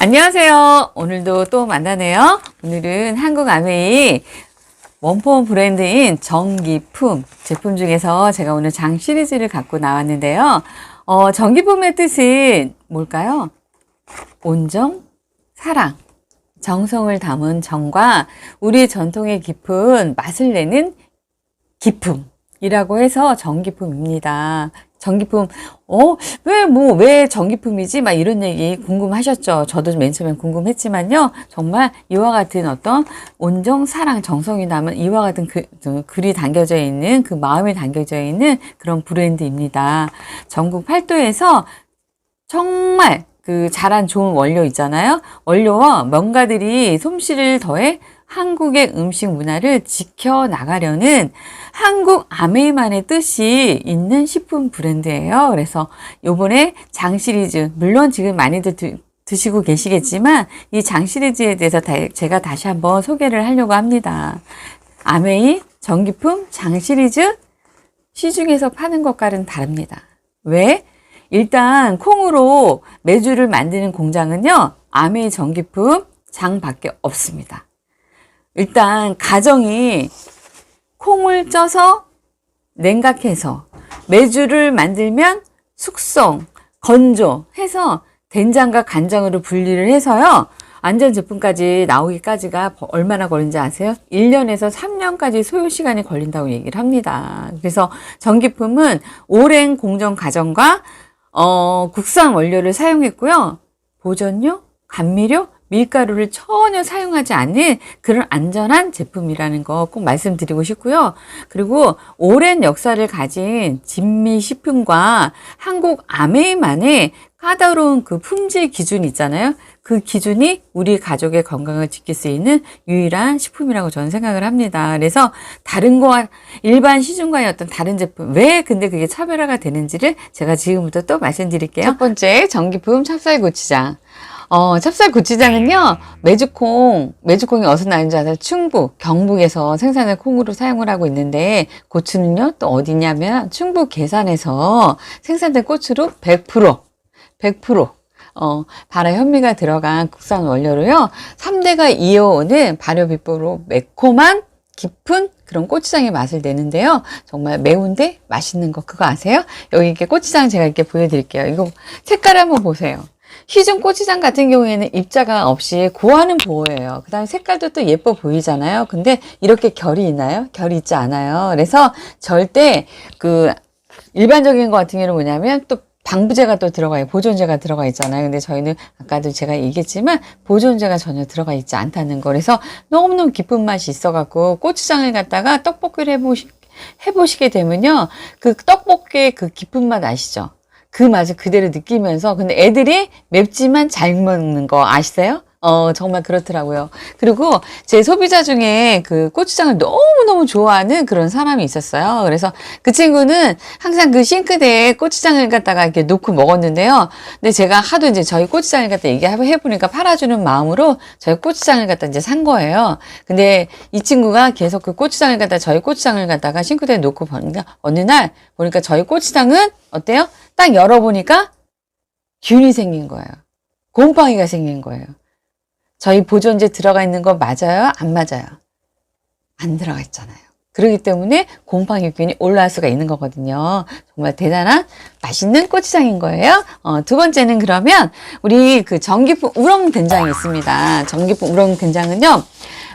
안녕하세요. 오늘도 또 만나네요. 오늘은 한국 아메이 원포 브랜드인 정기품 제품 중에서 제가 오늘 장 시리즈를 갖고 나왔는데요. 어, 정기품의 뜻은 뭘까요? 온정, 사랑, 정성을 담은 정과 우리의 전통의 깊은 맛을 내는 기품 이라고 해서 정기품입니다. 정기품, 어, 왜, 뭐, 왜 정기품이지? 막 이런 얘기 궁금하셨죠? 저도 맨 처음엔 궁금했지만요. 정말 이와 같은 어떤 온정, 사랑, 정성이 남은 이와 같은 그, 저, 글이 담겨져 있는 그 마음이 담겨져 있는 그런 브랜드입니다. 전국 팔도에서 정말 그 잘한 좋은 원료 있잖아요. 원료와 명가들이 솜씨를 더해 한국의 음식 문화를 지켜나가려는 한국 아메이만의 뜻이 있는 식품 브랜드예요. 그래서 요번에 장 시리즈, 물론 지금 많이들 드, 드시고 계시겠지만 이 장 시리즈에 대해서 다, 제가 다시 한번 소개를 하려고 합니다. 아메이 전기품 장 시리즈 시중에서 파는 것과는 다릅니다. 왜? 일단 콩으로 메주를 만드는 공장은요. 아메이 전기품 장 밖에 없습니다. 일단 가정이 콩을 쪄서 냉각해서 메주를 만들면 숙성, 건조 해서 된장과 간장으로 분리를 해서요. 안전 제품까지 나오기까지가 얼마나 걸리는지 아세요? 1년에서 3년까지 소요 시간이 걸린다고 얘기를 합니다. 그래서 전기품은 오랜 공정 과정과 어, 국산 원료를 사용했고요. 보존료, 감미료, 밀가루를 전혀 사용하지 않는 그런 안전한 제품이라는 거 꼭 말씀드리고 싶고요. 그리고 오랜 역사를 가진 진미 식품과 한국 아메이만의 까다로운 그 품질 기준이 있잖아요. 그 기준이 우리 가족의 건강을 지킬 수 있는 유일한 식품이라고 저는 생각을 합니다. 그래서 다른 거와 일반 시중과의 어떤 다른 제품 왜 근데 그게 차별화가 되는지를 제가 지금부터 또 말씀드릴게요. 첫 번째 전기품 찹쌀 고추장. 어, 찹쌀 고추장은요, 메주콩, 메주콩이 어디서 나는지 아세요? 충북, 경북에서 생산을 콩으로 사용을 하고 있는데, 고추는요, 또 어디냐면, 충북 계산에서 생산된 고추로 100%, 100%, 어, 발효 현미가 들어간 국산 원료로요, 3대가 이어오는 발효 비법으로 매콤한 깊은 그런 고추장의 맛을 내는데요. 정말 매운데 맛있는 거 그거 아세요? 여기 이렇게 고추장 제가 이렇게 보여드릴게요. 이거 색깔 한번 보세요. 시중 고추장 같은 경우에는 입자가 없이 고하는 보호예요. 그 다음에 색깔도 또 예뻐 보이잖아요. 근데 이렇게 결이 있나요? 결이 있지 않아요. 그래서 절대 그 일반적인 것 같은 경우는 뭐냐면 또 방부제가 또 들어가요. 보존제가 들어가 있잖아요. 근데 저희는 아까도 제가 얘기했지만 보존제가 전혀 들어가 있지 않다는 거. 그래서 너무너무 깊은 맛이 있어갖고 고추장을 갖다가 떡볶이를 해보시, 해보시게 되면요. 그 떡볶이의 그 깊은 맛 아시죠? 그 맛을 그대로 느끼면서 근데 애들이 맵지만 잘 먹는 거 아시세요? 어, 정말 그렇더라고요. 그리고 제 소비자 중에 그 고추장을 너무너무 좋아하는 그런 사람이 있었어요. 그래서 그 친구는 항상 그 싱크대에 고추장을 갖다가 이렇게 놓고 먹었는데요. 근데 제가 하도 이제 저희 고추장을 갖다 얘기해보니까 팔아주는 마음으로 저희 고추장을 갖다 이제 산 거예요. 근데 이 친구가 계속 그 고추장을 갖다 저희 고추장을 갖다가 싱크대에 놓고 보니까 어느 날 보니까 저희 고추장은 어때요? 딱 열어보니까 균이 생긴 거예요. 곰팡이가 생긴 거예요. 저희 보존제 들어가 있는 거 맞아요? 안 맞아요? 안 들어가 있잖아요. 그렇기 때문에 곰팡이균이 올라올 수가 있는 거거든요. 정말 대단한 맛있는 고추장인 거예요. 어, 두 번째는 그러면 우리 그 전기품 우렁 된장이 있습니다. 전기품 우렁 된장은요.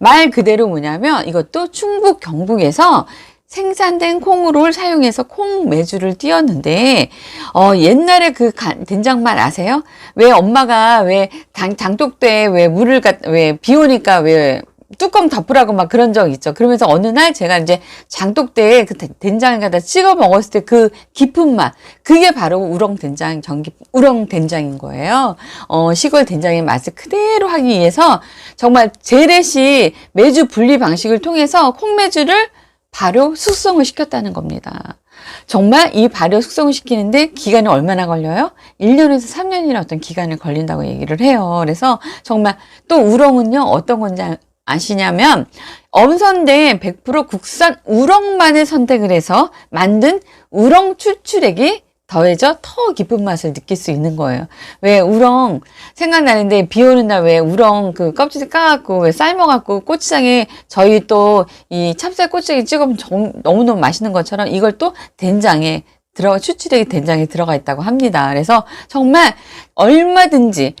말 그대로 뭐냐면 이것도 충북 경북에서 생산된 콩으로 사용해서 콩 메주를 띄었는데 어 옛날에 그 간, 된장 맛 아세요? 왜 엄마가 왜 장, 장독대에 왜 물을 왜비 오니까 왜 뚜껑 덮으라고 막 그런 적 있죠. 그러면서 어느 날 제가 이제 장독대에 그 된장을 갖다 찍어 먹었을 때 그 깊은 맛, 그게 바로 우렁 된장, 전기 우렁 된장인 거예요. 어, 시골 된장의 맛을 그대로 하기 위해서 정말 재래시 메주 분리 방식을 통해서 콩메주를 발효 숙성을 시켰다는 겁니다. 정말 이 발효 숙성을 시키는데 기간이 얼마나 걸려요? 1년에서 3년이나 어떤 기간을 걸린다고 얘기를 해요. 그래서 정말 또 우렁은요, 어떤 건지 아시냐면, 엄선된 100% 국산 우렁만을 선택을 해서 만든 우렁 추출액이 더해져 더 깊은 맛을 느낄 수 있는 거예요. 왜 우렁 생각나는데 비 오는 날 왜 우렁 그 껍질 까갖고 왜 삶아갖고 고추장에 저희 또 이 찹쌀 고추장에 찍으면 정- 너무너무 맛있는 것처럼 이걸 또 된장에 들어가 추출액이 된장에 들어가 있다고 합니다. 그래서 정말 얼마든지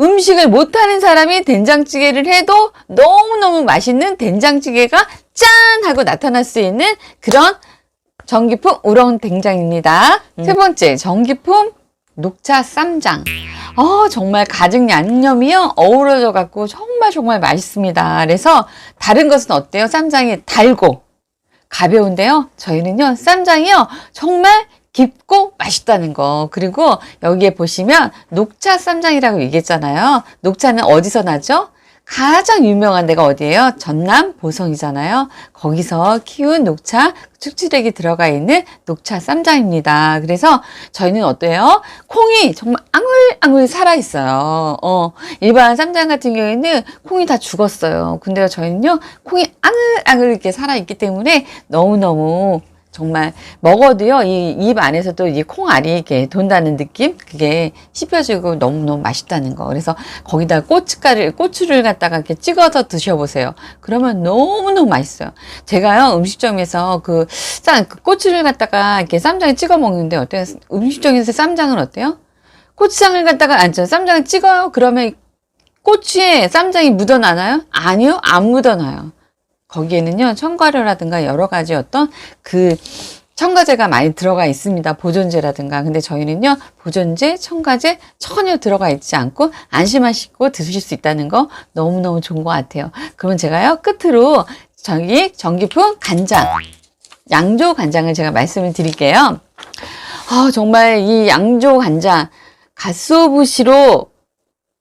음식을 못하는 사람이 된장찌개를 해도 너무너무 맛있는 된장찌개가 짠! 하고 나타날 수 있는 그런 전기품 우렁 된장입니다. 세 번째, 전기품 녹차 쌈장. 어, 정말 가죽 양념이요. 어우러져 갖고 정말 정말 맛있습니다. 그래서 다른 것은 어때요? 쌈장이 달고 가벼운데요. 저희는요, 쌈장이요. 정말 깊고 맛있다는 거. 그리고 여기에 보시면 녹차 쌈장이라고 얘기했잖아요. 녹차는 어디서 나죠? 가장 유명한 데가 어디예요? 전남 보성이잖아요. 거기서 키운 녹차 축출액이 들어가 있는 녹차 쌈장입니다. 그래서 저희는 어때요? 콩이 정말 앙을앙을 살아 있어요. 어, 일반 쌈장 같은 경우에는 콩이 다 죽었어요. 근데 저희는요, 콩이 앙을앙을 이렇게 살아 있기 때문에 너무너무 정말 먹어도요, 이 입 안에서도 이 콩알이 이렇게 돈다는 느낌? 그게 씹혀지고 너무너무 맛있다는 거. 그래서 거기다 고춧가루, 고추를 갖다가 이렇게 찍어서 드셔보세요. 그러면 너무너무 맛있어요. 제가요, 음식점에서 그, 쌈, 그 고추를 갖다가 이렇게 쌈장에 찍어 먹는데 어때요? 음식점에서 쌈장은 어때요? 고추장을 갖다가, 아니, 저 쌈장을 찍어요? 그러면 고추에 쌈장이 묻어나나요? 아니요, 안 묻어나요. 거기에는요, 첨가류라든가 여러 가지 어떤 그 첨가제가 많이 들어가 있습니다. 보존제라든가. 근데 저희는요, 보존제, 첨가제 전혀 들어가 있지 않고 안심하시고 드실 수 있다는 거 너무너무 좋은 것 같아요. 그러면 제가요, 끝으로 저기 전기품 간장, 양조 간장을 제가 말씀을 드릴게요. 아, 정말 이 양조 간장, 갓소부시로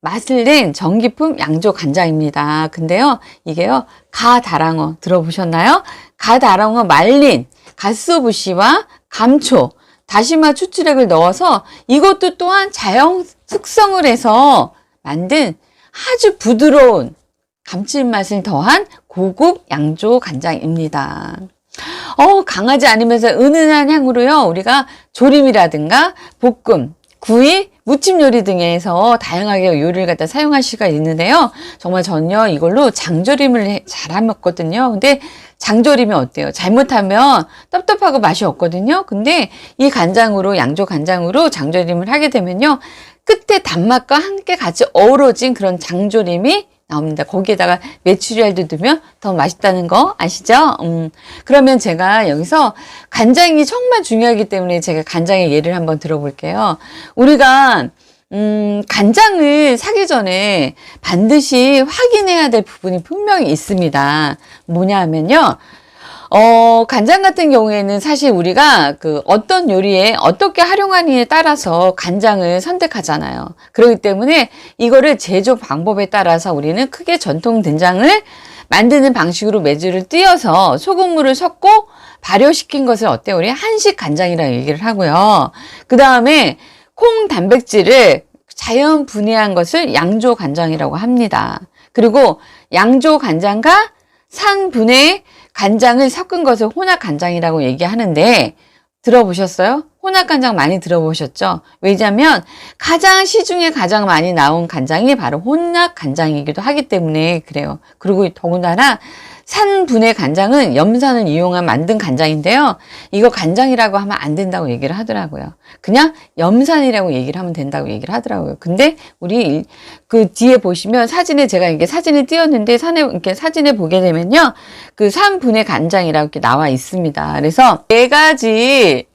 맛을 낸 전기품 양조 간장입니다. 근데요, 이게요, 가다랑어 들어보셨나요? 가다랑어 말린 갓소부시와 감초, 다시마 추출액을 넣어서 이것도 또한 자연 숙성을 해서 만든 아주 부드러운 감칠맛을 더한 고급 양조 간장입니다. 어, 강하지 않으면서 은은한 향으로요, 우리가 조림이라든가 볶음, 구이, 무침 요리 등에서 다양하게 요리를 갖다 사용할 수가 있는데요. 정말 전요 이걸로 장조림을 해- 잘 해먹거든요. 근데 장조림이 어때요? 잘못하면 떡떡하고 맛이 없거든요. 근데 이 간장으로, 양조 간장으로 장조림을 하게 되면요. 끝에 단맛과 함께 같이 어우러진 그런 장조림이 나옵니다. 거기에다가 메추리알도 넣으면 더 맛있다는 거 아시죠? 음, 그러면 제가 여기서 간장이 정말 중요하기 때문에 제가 간장의 예를 한번 들어볼게요. 우리가 음, 간장을 사기 전에 반드시 확인해야 될 부분이 분명히 있습니다. 뭐냐 하면요. 어, 간장 같은 경우에는 사실 우리가 그 어떤 요리에 어떻게 활용하느냐에 따라서 간장을 선택하잖아요. 그렇기 때문에 이거를 제조 방법에 따라서 우리는 크게 전통 된장을 만드는 방식으로 매주를 띄어서 소금물을 섞고 발효시킨 것을 어때요? 우리 한식 간장이라고 얘기를 하고요. 그 다음에 콩 단백질을 자연 분해한 것을 양조 간장이라고 합니다. 그리고 양조 간장과 산 분해 간장을 섞은 것을 혼합 간장이라고 얘기하는데 들어보셨어요? 혼합 간장 많이 들어보셨죠? 왜냐하면 가장 시중에 가장 많이 나온 간장이 바로 혼합 간장이기도 하기 때문에 그래요. 그리고 더군다나 산분해 간장은 염산을 이용한 만든 간장인데요. 이거 간장이라고 하면 안 된다고 얘기를 하더라고요. 그냥 염산이라고 얘기를 하면 된다고 얘기를 하더라고요. 근데 우리 그 뒤에 보시면 사진에 제가 이게 사진을 띄웠는데 산에 이렇게 사진에 보게 되면요. 그 산분해 간장이라고 이렇게 나와 있습니다. 그래서 네 가지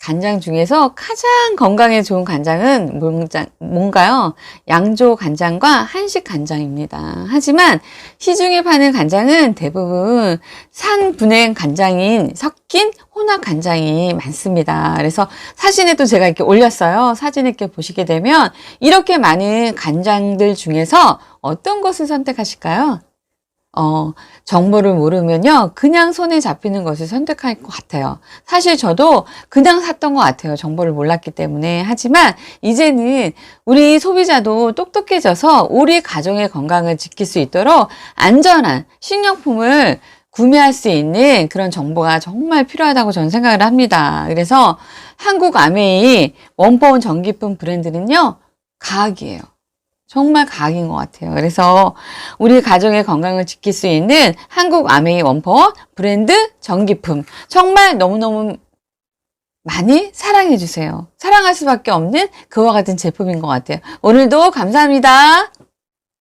간장 중에서 가장 건강에 좋은 간장은 뭔가- 뭔가요? 양조 간장과 한식 간장입니다. 하지만 시중에 파는 간장은 대부분 산 분해 간장인 섞인 혼합 간장이 많습니다. 그래서 사진에도 제가 이렇게 올렸어요. 사진 이렇게 보시게 되면 이렇게 많은 간장들 중에서 어떤 것을 선택하실까요? 어, 정보를 모르면요. 그냥 손에 잡히는 것을 선택할 것 같아요. 사실 저도 그냥 샀던 것 같아요. 정보를 몰랐기 때문에. 하지만 이제는 우리 소비자도 똑똑해져서 우리 가정의 건강을 지킬 수 있도록 안전한 식료품을 구매할 수 있는 그런 정보가 정말 필요하다고 저는 생각을 합니다. 그래서 한국 아메이 원포온 전기품 브랜드는요, 가학이에요. 정말 가학인 것 같아요. 그래서 우리 가정의 건강을 지킬 수 있는 한국 아메이 원포원 브랜드 전기품. 정말 너무너무 많이 사랑해 주세요. 사랑할 수밖에 없는 그와 같은 제품인 것 같아요. 오늘도 감사합니다.